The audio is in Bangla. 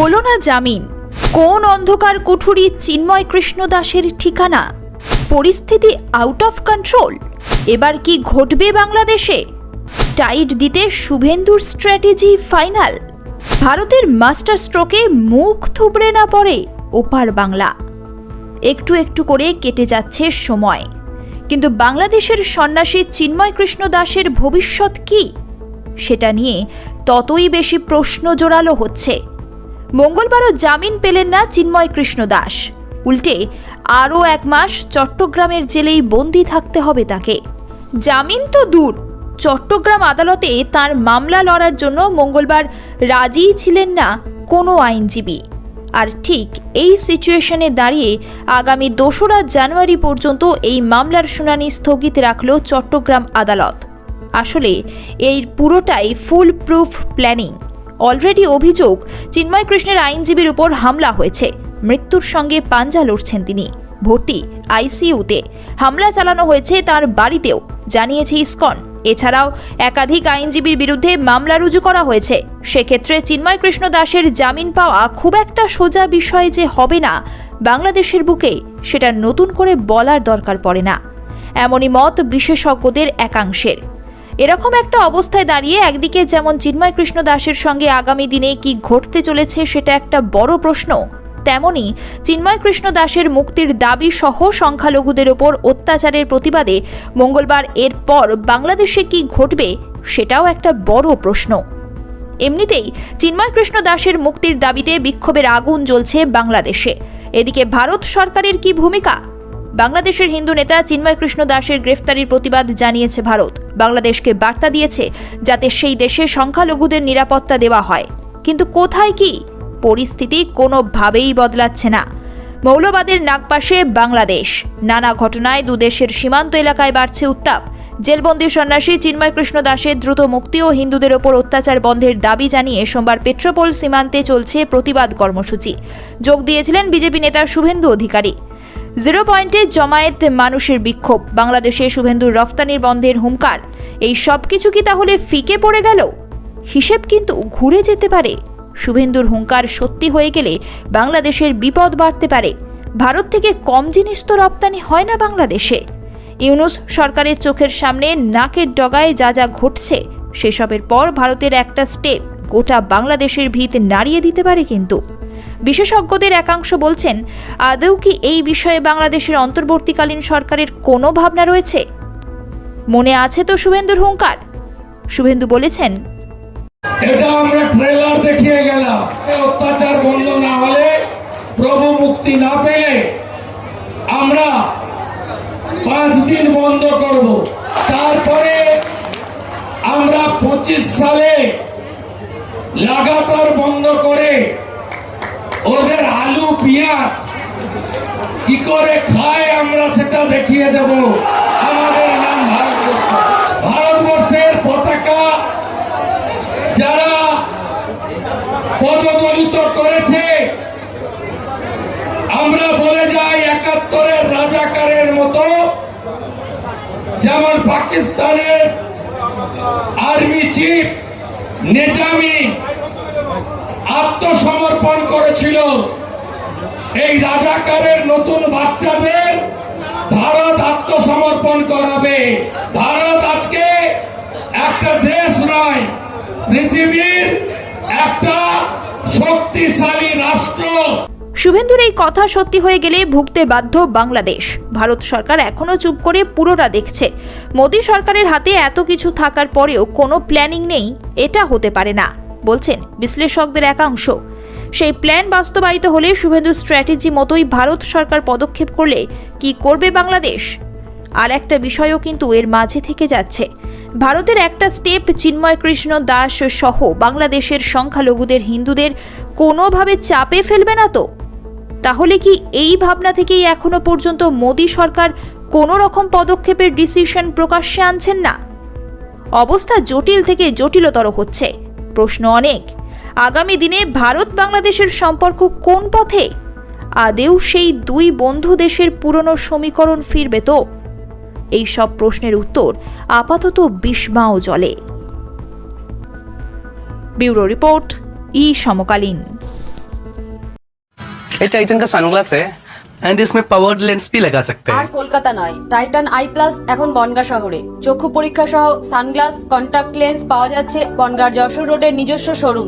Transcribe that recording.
হলো না জামিন? কোন অন্ধকার কুঠুরি চিন্ময় কৃষ্ণ দাসের ঠিকানা? পরিস্থিতি আউট অফ কন্ট্রোল এবার কি ঘটবে বাংলাদেশে? টাইট দিতে শুভেন্দুর স্ট্র্যাটেজি ফাইনাল ভারতের মাস্টার স্ট্রোকে মুখ থুবড়ে না পড়ে ওপার বাংলা। একটু একটু করে কেটে যাচ্ছে সময়। কিন্তু বাংলাদেশের সন্ন্যাসী চিন্ময় কৃষ্ণ দাসের ভবিষ্যৎ কি? সেটা নিয়ে ততই বেশি প্রশ্ন জোরালো হচ্ছে। মঙ্গলবারও জামিন পেলেন না চিন্ময় কৃষ্ণ দাস। উল্টে আরও এক মাস চট্টগ্রামের জেলেই বন্দি থাকতে হবে তাকে। জামিন তো দূর। চট্টগ্রাম আদালতে তার মামলা লড়ার জন্য মঙ্গলবার রাজিই ছিলেন না কোনো আইনজীবী। আর ঠিক এই সিচুয়েশনে দাঁড়িয়ে আগামী দোসরা জানুয়ারি পর্যন্ত এই মামলার শুনানি স্থগিত রাখল চট্টগ্রাম আদালত। আসলে এই পুরোটাই ফুল প্রুফ প্ল্যানিং অলরেডি অভিযোগ, চিন্ময় কৃষ্ণের আইনজীবীর উপর হামলা হয়েছে। মৃত্যুর সঙ্গে পাঞ্জা লড়ছেন তিনি। ভর্তি আইসিইউতে হামলা চালানো হয়েছে তার বাড়িতেও, জানিয়েছে ইসকন। এছাড়াও একাধিক আইনজীবীর বিরুদ্ধে মামলা রুজু করা হয়েছে। সেক্ষেত্রে চিন্ময় কৃষ্ণ দাসের জামিন পাওয়া খুব একটা সোজা বিষয় যে হবে না বাংলাদেশের বুকে, সেটা নতুন করে বলার দরকার পড়ে না। এমনই মত বিশেষজ্ঞদের একাংশের। এরকম একটা অবস্থায় দাঁড়িয়ে একদিকে যেমন চিন্ময় কৃষ্ণ দাসের সঙ্গে আগামী দিনে কি ঘটতে চলেছে সেটা একটা বড় প্রশ্ন, তেমনি চিন্ময় কৃষ্ণ দাসের মুক্তির দাবি সহ সংখ্যালঘুদের ওপর অত্যাচারের প্রতিবাদে মঙ্গলবার এরপর বাংলাদেশে কি ঘটবে সেটাও একটা বড় প্রশ্ন। এমনিতেই চিন্ময় কৃষ্ণ দাসের মুক্তির দাবিতে বিক্ষোভের আগুন জ্বলছে বাংলাদেশে। এদিকে ভারত সরকারের কি ভূমিকা? বাংলাদেশের হিন্দু নেতা চিন্ময় কৃষ্ণ দাসের গ্রেফতারির প্রতিবাদ জানিয়েছে ভারত। বাংলাদেশকে বার্তা দিয়েছে যাতে সেই দেশে সংখ্যালঘুদের নিরাপত্তা দেওয়া হয়। কিন্তু কোথায় কি? পরিস্থিতি কোনোভাবেই বদলাচ্ছে না। মৌলবাদের নাগপাশে বাংলাদেশ। নানা ঘটনায় দুদেশের সীমান্ত এলাকায় বাড়ছে উত্তাপ। জেলবন্দি সন্ন্যাসী চিন্ময় কৃষ্ণ দাসের দ্রুত মুক্তি ও হিন্দুদের ওপর অত্যাচার বন্ধের দাবি জানিয়ে সোমবার পেট্রোপোল সীমান্তে চলছে প্রতিবাদ কর্মসূচি। যোগ দিয়েছিলেন বিজেপি নেতা শুভেন্দু অধিকারী। জিরো পয়েন্টে জমায়েত মানুষের বিক্ষোভ। বাংলাদেশে শুভেন্দুর রফতানির বন্ধের হুঙ্কার। এই সব কিছু কি তাহলে ফিকে পড়ে গেল? হিসেব কিন্তু ঘুরে যেতে পারে। শুভেন্দুর হুঙ্কার সত্যি হয়ে গেলে বাংলাদেশের বিপদ বাড়তে পারে। ভারত থেকে কম জিনিস তো রপ্তানি হয় না বাংলাদেশে। ইউনুস সরকারের চোখের সামনে নাকের ডগায় যা যা ঘটছে, সেসবের পর ভারতের একটা স্টেপ গোটা বাংলাদেশের ভিত নাড়িয়ে দিতে পারে কিন্তু। বিশেষজ্ঞদের একাংশ বলছেন, আদৌ কি এই বিষয়ে বাংলাদেশের অন্তর্বর্তীকালীন সরকারের কোনো ভাবনা রয়েছে? মনে আছে তো শুভেন্দুর হুঙ্কার? শুভেন্দু বলেছেন, এটা আমরা ট্রেলার দেখিয়ে গেলাম। অত্যাচার বন্ধ না হলে প্রভু মুক্তি না পেলে আমরা পাঁচ দিন বন্ধ করব। তারপরে আমরা পঁচিশ সালে লাগাতার বন্ধ করে ওদের আলু পেঁয়াজ কি করে খায় আমরা সেটা দেখিয়ে দেব। আমাদের নাম ভারতবর্ষ। ভারতবর্ষের পতাকা যারা পদদলিত করেছে, আমরা বলে যাই একাত্তরের রাজাকারের মতো, যেমন পাকিস্তানের আর্মি চিফ নিজামি আত্মসমর্পণ করেছিল। এই রাজাকারের নতুন বাচ্চাদের ভারত আত্মসমর্পণ করাবে। ভারত আজকে একটা দেশ নয়, পৃথিবীর একটা শক্তিশালী রাষ্ট্র। শুভেন্দুর এই কথা সত্যি হয়ে গেলে ভুগতে বাধ্য বাংলাদেশ। ভারত সরকার এখনও চুপ করে পুরোটা দেখছে। মোদী সরকারের হাতে এত কিছু থাকার পরেও কোনো প্ল্যানিং নেই, এটা হতে পারে না, বলছেন বিশ্লেষকদের একাংশ। সেই প্ল্যান বাস্তবায়িত হলে শুভেন্দু স্ট্র্যাটেজি মতোই ভারত সরকার পদক্ষেপ করলে কি করবে বাংলাদেশ? আর একটা বিষয়ও কিন্তু এর মাঝে থেকে যাচ্ছে। ভারতের একটা স্টেপ চিন্ময় কৃষ্ণ দাস সহ বাংলাদেশের সংখ্যালঘুদের হিন্দুদের কোনোভাবে চাপে ফেলবে না তো? তাহলে কি এই ভাবনা থেকেই এখনও পর্যন্ত মোদী সরকার কোনো রকম পদক্ষেপের ডিসিশন প্রকাশ্যে আনছেন না? অবস্থা জটিল থেকে জটিলতর হচ্ছে। প্রশ্ন অনেক। আগামী দিনে ভারত বাংলাদেশের সম্পর্ক কোন পথে আদেও সেই দুই বন্ধু দেশের পুরনো সমীকরণ ফিরবে তো এই সব প্রশ্নের উত্তর আপাতত বিস্মাও জলে ব্যুরো রিপোর্ট ই সমকালীন ये टाइटन का सनग्लास है एंड इसमें पावर्ड लेंस भी लगा सकते আর हैं কলকাতা নয় টাইটান আই প্লাস এখন বনগা শহরে চক্ষু পরীক্ষা সহ সানগ্লাস কন্টাক্ট লেন্স পাওয়া যাচ্ছে বনগার যশোর রোডের নিজস্ব শোরুম